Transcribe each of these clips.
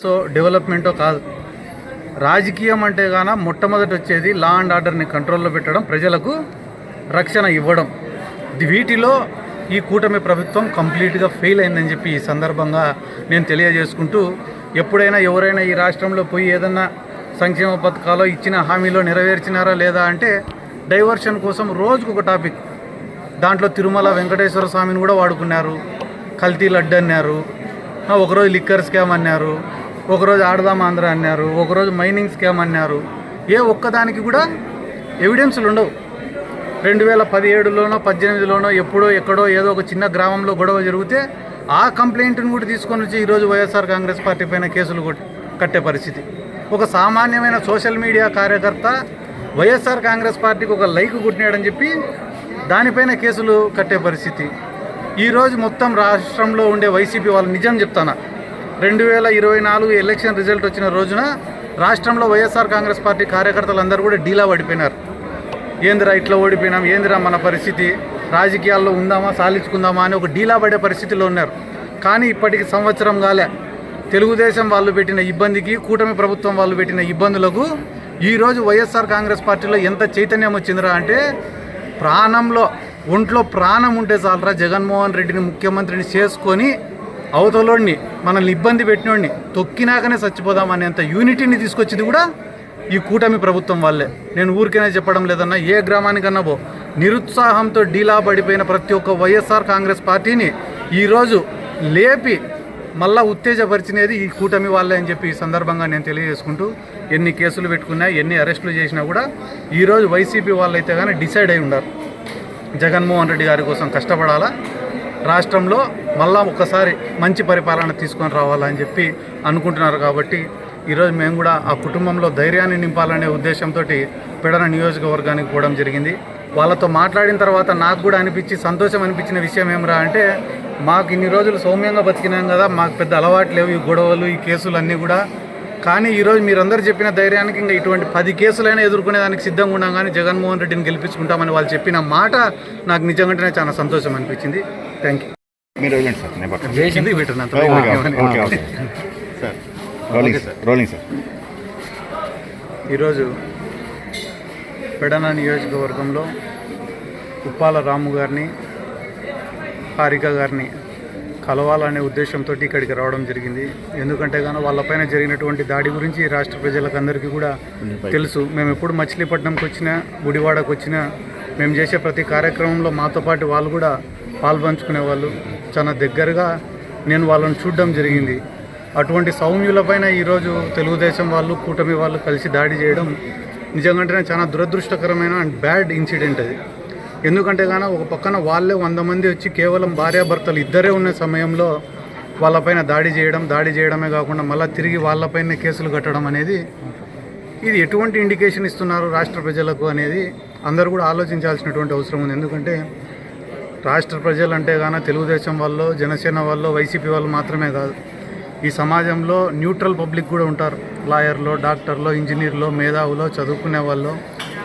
So డెవలప్మెంటో కాదు. రాజకీయం అంటే గాన మొట్టమొదటి వచ్చేది లా అండ్ ఆర్డర్ని కంట్రోల్లో పెట్టడం ప్రజలకు రక్షణ ఇవ్వడం. వీటిలో ఈ కూటమి ప్రభుత్వం కంప్లీట్గా ఫెయిల్ అయిందని చెప్పి ఈ సందర్భంగా నేను తెలియజేసుకుంటూ ఎప్పుడైనా ఎవరైనా ఈ రాష్ట్రంలో పోయి ఏదన్నా సంక్షేమ పథకాలు ఇచ్చిన హామీలో నెరవేర్చినారా లేదా అంటే డైవర్షన్ కోసం రోజుకు ఒక టాపిక్. దాంట్లో తిరుమల వెంకటేశ్వర స్వామిని కూడా వాడుకున్నారు కల్తీ లడ్డు అన్నారు ఒకరోజు లిక్కర్ స్కామ్ అన్నారు ఒకరోజు ఆడదాం ఆంధ్ర అన్నారు ఒకరోజు మైనింగ్ స్కామ్ అన్నారు. ఏ ఒక్కదానికి కూడా ఎవిడెన్స్లు ఉండవు. రెండు వేల పదిహేడులోనో పద్దెనిమిదిలోనో ఎప్పుడో ఎక్కడో ఏదో ఒక చిన్న గ్రామంలో గొడవ జరిగితే ఆ కంప్లైంట్ని కూడా తీసుకొని వచ్చి ఈరోజు వైఎస్ఆర్ కాంగ్రెస్ పార్టీ పైన కేసులు కట్టే పరిస్థితి. ఒక సామాన్యమైన సోషల్ మీడియా కార్యకర్త వైఎస్ఆర్ కాంగ్రెస్ పార్టీకి ఒక లైక్ కొట్టినాడని చెప్పి దానిపైన కేసులు కట్టే పరిస్థితి. ఈరోజు మొత్తం రాష్ట్రంలో ఉండే వైసీపీ వాళ్ళు నిజం చెప్తానా? రెండు వేల ఇరవై నాలుగు ఎలక్షన్ రిజల్ట్ వచ్చిన రోజున రాష్ట్రంలో వైఎస్ఆర్ కాంగ్రెస్ పార్టీ కార్యకర్తలు అందరూ కూడా డీలా పడిపోయినారు. ఏందిరా ఇట్లా ఓడిపోయినాం? ఏందిరా మన పరిస్థితి? రాజకీయాల్లో ఉందామా సాధించుకుందామా అని ఒక డీలా పడే పరిస్థితిలో ఉన్నారు. కానీ ఇప్పటికి సంవత్సరం కాలే. తెలుగుదేశం వాళ్ళు పెట్టిన ఇబ్బందికి కూటమి ప్రభుత్వం వాళ్ళు పెట్టిన ఇబ్బందులకు ఈరోజు వైఎస్ఆర్ కాంగ్రెస్ పార్టీలో ఎంత చైతన్యం వచ్చిందిరా అంటే ప్రాణంలో ఒంట్లో ప్రాణం ఉంటే చాలరా జగన్మోహన్ రెడ్డిని ముఖ్యమంత్రిని చేసుకొని అవతలోడిని మనల్ని ఇబ్బంది పెట్టినోడిని తొక్కినాకనే చచ్చిపోదాం అనేంత యూనిటీని తీసుకొచ్చింది కూడా ఈ కూటమి ప్రభుత్వం వాళ్ళే. నేను ఊరికైనా చెప్పడం లేదన్నా ఏ గ్రామానికన్నా పో. నిరుత్సాహంతో డీలా పడిపోయిన ప్రతి ఒక్క వైఎస్ఆర్ కాంగ్రెస్ పార్టీని ఈరోజు లేపి మళ్ళా ఉత్తేజపరిచినది ఈ కూటమి వాళ్ళే అని చెప్పి ఈ సందర్భంగా నేను తెలియజేసుకుంటూ ఎన్ని కేసులు పెట్టుకున్నా ఎన్ని అరెస్టులు చేసినా కూడా ఈరోజు వైసీపీ వాళ్ళు అయితే కానీ డిసైడ్ అయి ఉన్నారు జగన్మోహన్ రెడ్డి గారి కోసం కష్టపడాలా? రాష్ట్రంలో మళ్ళా ఒక్కసారి మంచి పరిపాలన తీసుకొని రావాలని చెప్పి అనుకుంటున్నారు కాబట్టి ఈరోజు మేము కూడా ఆ కుటుంబంలో ధైర్యాన్ని నింపాలనే ఉద్దేశంతో పెడన నియోజకవర్గానికి పోవడం జరిగింది. వాళ్ళతో మాట్లాడిన తర్వాత నాకు కూడా అనిపించి సంతోషం అనిపించిన విషయం ఏమరా అంటే మాకు ఇన్ని రోజులు సౌమ్యంగా బతికినాం కదా మాకు పెద్ద అలవాటు లేవు ఈ గొడవలు ఈ కేసులు అన్నీ కూడా. కానీ ఈరోజు మీరందరూ చెప్పిన ధైర్యానికి ఇంకా ఇటువంటి పది కేసులైనా ఎదుర్కొనేదానికి సిద్ధంగా ఉన్నాం కానీ జగన్మోహన్ రెడ్డిని గెలిపించుకుంటామని వాళ్ళు చెప్పిన మాట నాకు నిజంగానే చాలా సంతోషం అనిపించింది. థ్యాంక్ యూ మీరు ఈరోజు పెడన నియోజకవర్గంలో ఉప్పాల రాము గారిని హారిక గారిని కలవాలనే ఉద్దేశంతో ఇక్కడికి రావడం జరిగింది. ఎందుకంటే గాను వాళ్ళపైన జరిగినటువంటి దాడి గురించి రాష్ట్ర ప్రజలకు అందరికీ కూడా తెలుసు. మేము ఎప్పుడు మచిలీపట్నంకి వచ్చినా గుడివాడకు వచ్చినా మేము చేసే ప్రతి కార్యక్రమంలో మాతో పాటు వాళ్ళు కూడా పాల్పంచుకునే వాళ్ళు చాలా దగ్గరగా నేను వాళ్ళని చూడడం జరిగింది. అటువంటి సౌమ్యులపైన ఈరోజు తెలుగుదేశం వాళ్ళు కూటమి వాళ్ళు కలిసి దాడి చేయడం నిజంగానే చాలా దురదృష్టకరమైన అండ్ బ్యాడ్ ఇన్సిడెంట్ అది. ఎందుకంటే కానీ ఒక పక్కన వాళ్ళే వంద మంది వచ్చి కేవలం భార్యాభర్తలు ఇద్దరే ఉన్న సమయంలో వాళ్ళపైన దాడి చేయడం దాడి చేయడమే కాకుండా మళ్ళీ తిరిగి వాళ్ళపైన కేసులు కట్టడం అనేది ఇది ఎటువంటి ఇండికేషన్ ఇస్తున్నారు రాష్ట్ర ప్రజలకు అనేది అందరూ కూడా ఆలోచించాల్సినటువంటి అవసరం ఉంది. ఎందుకంటే రాష్ట్ర ప్రజలు అంటే గాన తెలుగుదేశం వాళ్ళు జనసేన వాళ్ళు వైసీపీ వాళ్ళు మాత్రమే కాదు. ఈ సమాజంలో న్యూట్రల్ పబ్లిక్ కూడా ఉంటారు. లాయర్లో డాక్టర్లో ఇంజనీర్లో మేధావులో చదువుకునే వాళ్ళు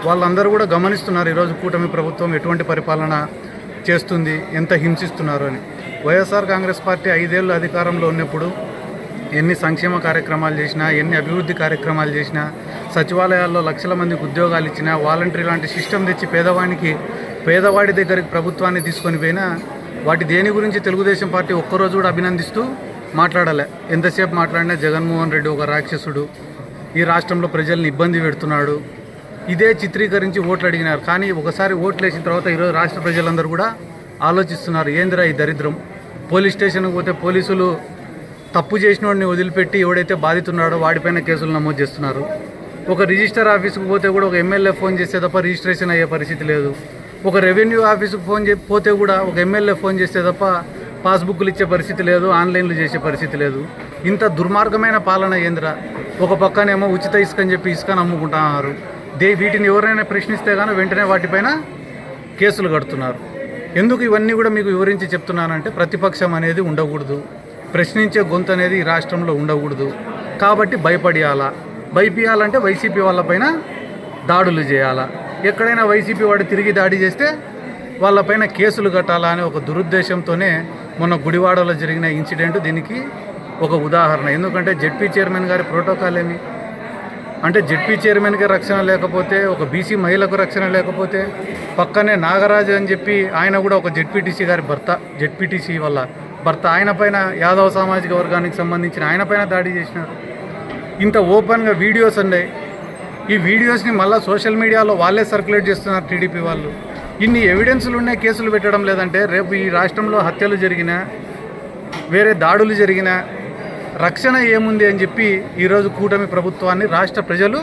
వాళ్ళందరూ కూడా గమనిస్తున్నారు ఈరోజు కూటమి ప్రభుత్వం ఎటువంటి పరిపాలన చేస్తుంది ఎంత హింసిస్తున్నారు అని. వైఎస్ఆర్ కాంగ్రెస్ పార్టీ ఐదేళ్ళు అధికారంలో ఉన్నప్పుడు ఎన్ని సంక్షేమ కార్యక్రమాలు చేసినా ఎన్ని అభివృద్ధి కార్యక్రమాలు చేసినా సచివాలయాల్లో లక్షల మందికి ఉద్యోగాలు ఇచ్చినా వాలంటరీ లాంటి సిస్టమ్ తెచ్చి పేదవానికి పేదవాడి దగ్గరికి ప్రభుత్వాన్ని తీసుకొని పోయినా వాటి దేని గురించి తెలుగుదేశం పార్టీ ఒక్కరోజు కూడా అభినందిస్తూ మాట్లాడలే. ఎంతసేపు మాట్లాడినా జగన్మోహన్ రెడ్డి ఒక రాక్షసుడు. ఈ రాష్ట్రంలో ప్రజల్ని ఇబ్బంది పెడుతున్నాడు. ఇదే చిత్రీకరించి ఓట్లు అడిగినారు కానీ ఒకసారి ఓట్లు వేసిన తర్వాత ఈరోజు రాష్ట్ర ప్రజలందరూ కూడా ఆలోచిస్తున్నారు ఏందిరా ఈ దరిద్రం? పోలీస్ స్టేషన్కి పోతే పోలీసులు తప్పు చేసిన వాడిని వదిలిపెట్టి ఎవడైతే బాధితున్నాడో వాడిపైన కేసులు నమోదు చేస్తున్నారు. ఒక రిజిస్టర్ ఆఫీస్కి పోతే కూడా ఒక ఎమ్మెల్యే ఫోన్ చేస్తే తప్ప రిజిస్ట్రేషన్ అయ్యే పరిస్థితి లేదు. ఒక రెవెన్యూ ఆఫీస్కి ఫోన్ చే పోతే కూడా ఒక ఎమ్మెల్యే ఫోన్ చేస్తే తప్ప పాస్బుక్లు ఇచ్చే పరిస్థితి లేదు ఆన్లైన్లు చేసే పరిస్థితి లేదు. ఇంత దుర్మార్గమైన పాలన ఏందిరా? ఒక పక్కనేమో ఉచిత ఇసుకని చెప్పి ఇసుకని అమ్ముకుంటున్నారు. దే వీటిని ఎవరైనా ప్రశ్నిస్తే కానీ వెంటనే వాటిపైన కేసులు కడుతున్నారు. ఎందుకు ఇవన్నీ కూడా మీకు వివరించి చెప్తున్నానంటే ప్రతిపక్షం అనేది ఉండకూడదు. ప్రశ్నించే గొంతు అనేది ఈ రాష్ట్రంలో ఉండకూడదు. కాబట్టి భయపడియాలా. భయపియాలంటే వైసీపీ వాళ్ళపైన దాడులు చేయాలా. ఎక్కడైనా వైసీపీ వాడు తిరిగి దాడి చేస్తే వాళ్ళపైన కేసులు కట్టాలా అనే ఒక దురుద్దేశంతోనే మొన్న గుడివాడలో జరిగిన ఇన్సిడెంట్ దీనికి ఒక ఉదాహరణ. ఎందుకంటే జెడ్పీ చైర్మన్ గారి ప్రోటోకాల్ ఏమి? అంటే జెడ్పీ చైర్మన్కి రక్షణ లేకపోతే ఒక బీసీ మహిళకు రక్షణ లేకపోతే పక్కనే నాగరాజు అని చెప్పి ఆయన కూడా ఒక జెడ్పీటీసీ గారి భర్త జెడ్పీటీసీ వల్ల భర్త. ఆయన పైన యాదవ సామాజిక వర్గానికి సంబంధించిన ఆయన పైన దాడి చేసినారు. ఇంత ఓపెన్గా వీడియోస్ ఉన్నాయి. ఈ వీడియోస్ని మళ్ళీ సోషల్ మీడియాలో వాళ్ళే సర్క్యులేట్ చేస్తున్నారు టీడీపీ వాళ్ళు. ఇన్ని ఎవిడెన్స్లు ఉన్నాయి కేసులు పెట్టడం లేదంటే రేపు ఈ రాష్ట్రంలో హత్యలు జరిగినా వేరే దాడులు జరిగినా రక్షణ ఏముంది అని చెప్పి ఈరోజు కూటమి ప్రభుత్వాన్ని రాష్ట్ర ప్రజలు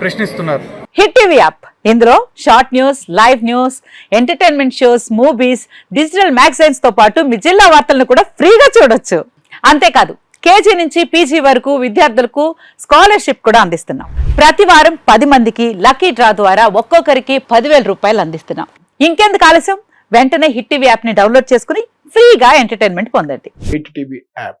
ప్రశ్నిస్తున్నారు. Hit TV app. ఇందులో short news live news entertainment shows movies digital మ్యాగజైన్స్తో పాటు మీ జిల్లా వార్తలను కూడా ఫ్రీగా చూడొచ్చు. అంతేకాదు కేజీ నుంచి పీజీ వరకు విద్యార్థులకు స్కాలర్షిప్ కూడా అందిస్తున్నాం. ప్రతి వారం పది మందికి లక్కీ డ్రా ద్వారా ఒక్కొక్కరికి పదివేల రూపాయలు అందిస్తున్నాం. ఇంకెందుకు ఆలస్యం? వెంటనే హిట్ టీవీ యాప్ని డౌన్లోడ్ చేసుకుని ఫ్రీగా ఎంటర్టైన్మెంట్ పొందండి. Hit TV app.